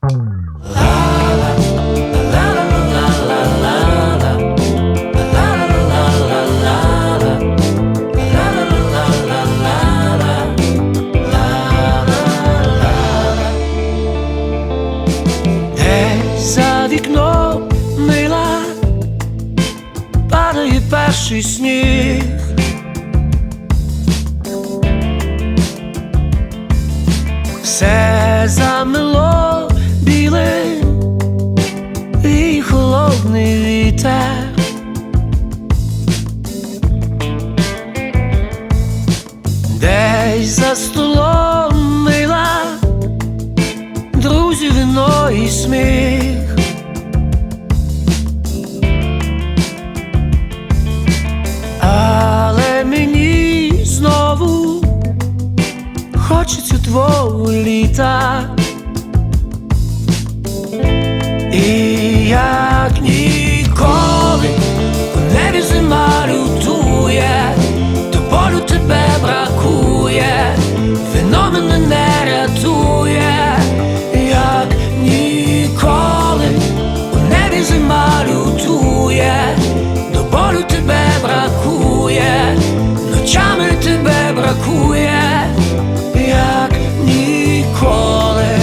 За мила сніг. Все замило холодний вітер. Десь за столом мила друзі, вино і сміх. Але мені знову хочеться твого літа. бракує, ночами тебе бракує, як ніколи.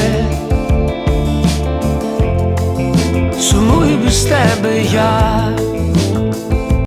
Сумую без тебе я.